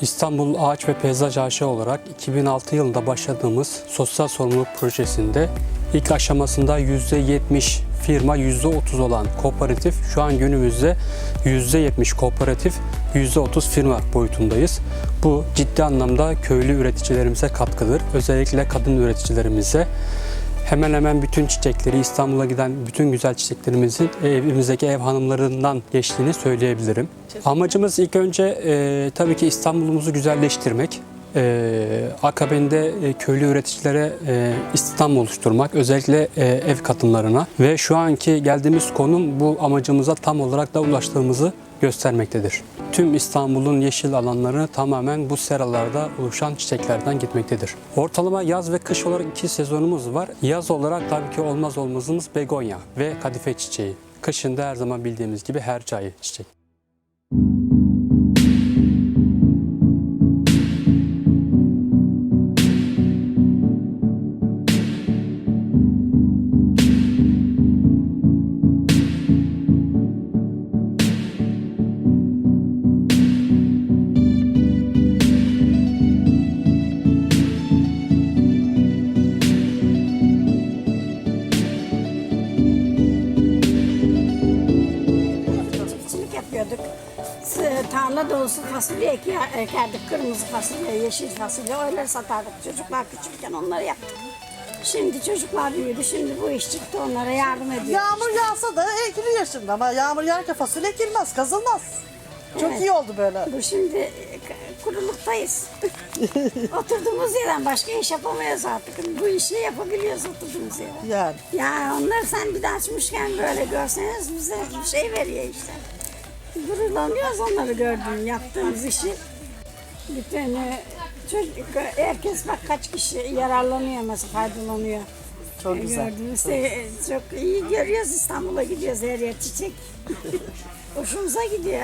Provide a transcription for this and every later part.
İstanbul Ağaç ve Peyzaj AŞ olarak 2006 yılında başladığımız sosyal sorumluluk projesinde ilk aşamasında %70 firma %30 olan kooperatif şu an günümüzde %70 kooperatif %30 firma boyutundayız. Bu ciddi anlamda köylü üreticilerimize katkıdır. Özellikle kadın üreticilerimize hemen hemen bütün çiçekleri İstanbul'a giden bütün güzel çiçeklerimizin evimizdeki ev hanımlarından geçtiğini söyleyebilirim. Amacımız ilk önce e, tabii ki İstanbul'umuzu güzelleştirmek. E, akabinde e, köylü üreticilere e, istihdam oluşturmak, özellikle e, ev kadınlarına ve şu anki geldiğimiz konum bu amacımıza tam olarak da ulaştığımızı göstermektedir. Tüm İstanbul'un yeşil alanları tamamen bu seralarda oluşan çiçeklerden gitmektedir. Ortalama yaz ve kış olarak iki sezonumuz var. Yaz olarak tabii ki olmaz olmazımız begonya ve kadife çiçeği. Kışında her zaman bildiğimiz gibi hercai çiçek. S- Tarla dolusu fasulye ekerdik. Kırmızı fasulye, yeşil fasulye. Öyle satardık. Çocuklar küçükken onları yaptık. Şimdi çocuklar büyüdü. Şimdi bu iş çıktı. Onlara yardım ediyoruz. Yağmur yağsa da ekiliyor şimdi ama yağmur yağarken fasulye ekilmez, kazılmaz. Çok Evet. iyi oldu böyle. Bu şimdi kuruluktayız. Oturduğumuz yerden başka iş yapamıyoruz artık. Bu işi yapabiliyoruz oturduğumuz yerden. Yani Ya onları sen bir de açmışken böyle görseniz bize bir şey veriyor işte. Gururlanıyoruz onları gördüğüm yaptığımız işi. Bütün e, çocuk, herkes bak kaç kişi yararlanıyor mesela faydalanıyor. çok güzel. Gördüğümüz şey, çok iyi görüyoruz İstanbul'a gidiyoruz her yer çiçek. Hoşumuza gidiyor.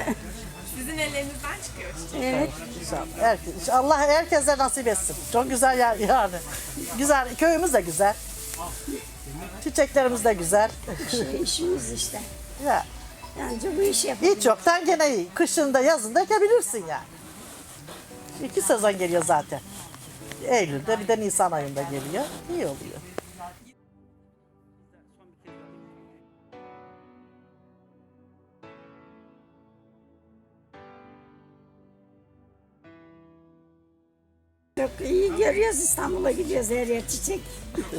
Sizin ellerinizden çıkıyor çiçek. Evet. Güzel. Herkes, Allah herkese nasip etsin. Çok güzel yer yani. Güzel, köyümüz de güzel. Çiçeklerimiz de güzel. Şey, işimiz işte. Ya, Yani bu işi yapıyoruz. hiç yoktan gene iyi. Kışında yazında ekebilirsin yani. İki sezon geliyor zaten. Eylül'de bir de Nisan ayında geliyor. İyi oluyor. Çok iyi görüyoruz İstanbul'a gidiyoruz her yer çiçek.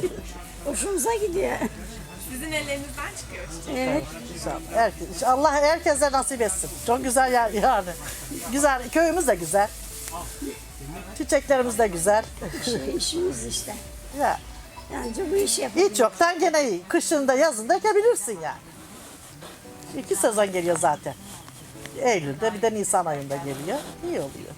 Hoşumuza gidiyor. Sizin ellerinizden çıkıyor çiçek. Evet. Güzel. Herkes, Allah herkese nasip etsin. Çok güzel yer yani. Güzel, köyümüz de güzel. Çiçeklerimiz de güzel. Şey, işimiz işte. Ya, Yani bu işi yapıyoruz. hiç yoktan gene iyi. Kışında yazında ekebilirsin yani. İki sezon geliyor zaten. Eylül'de bir de Nisan ayında geliyor. İyi oluyor.